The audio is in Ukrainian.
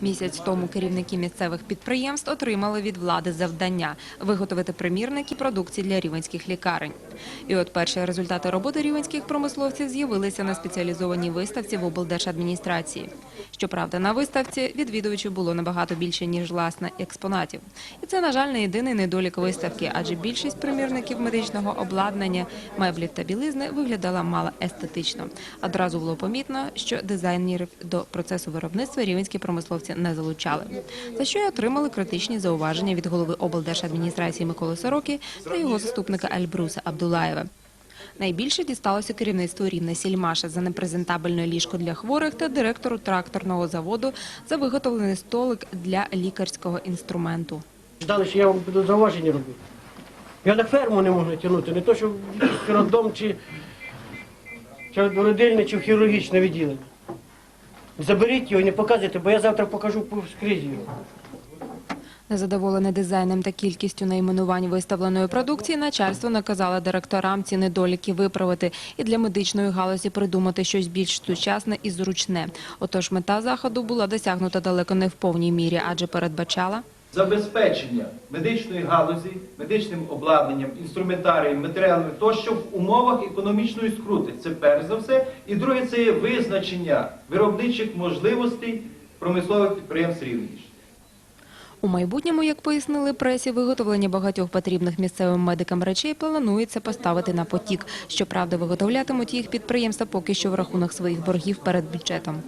Місяць тому керівники місцевих підприємств отримали від влади завдання виготовити примірники продукції для рівенських лікарень. І от перші результати роботи рівенських промисловців з'явилися на спеціалізованій виставці в облдержадміністрації. Щоправда, на виставці відвідувачів було набагато більше ніж власне експонатів. І це, на жаль, не єдиний недолік виставки, адже більшість примірників медичного обладнання, меблів та білизни виглядала мало естетично. Одразу було помітно, що дизайнерів до процесу виробництва рівенські промисловці не залучали. За що й отримали критичні зауваження від голови облдержадміністрації Миколи Сороки та його заступника Ельбруса Абдулаєва. Найбільше дісталося керівництву Рівне Сільмаша за непрезентабельне ліжко для хворих та директору тракторного заводу за виготовлений столик для лікарського інструменту. Ждали, що я вам буду зауваження робити. Я на ферму не можу тягнути, не то, що в роддом чи, чи родильне, чи в хірургічне відділення. Заберіть його не показуйте, бо я завтра покажу по скрізь його. Незадоволене дизайном та кількістю найменувань виставленої продукції, начальство наказало директорам ці недоліки виправити і для медичної галузі придумати щось більш сучасне і зручне. Отож, мета заходу була досягнута далеко не в повній мірі, адже передбачала забезпечення медичної галузі, медичним обладнанням, інструментарієм, матеріалами тощо в умовах економічної скрути. Це перш за все. І друге, це є визначення виробничих можливостей промислових підприємств Рівненщини. У майбутньому, як пояснили пресі, виготовлення багатьох потрібних місцевим медикам речей планується поставити на потік. Щоправда, виготовлятимуть їх підприємства поки що в рахунок своїх боргів перед бюджетом.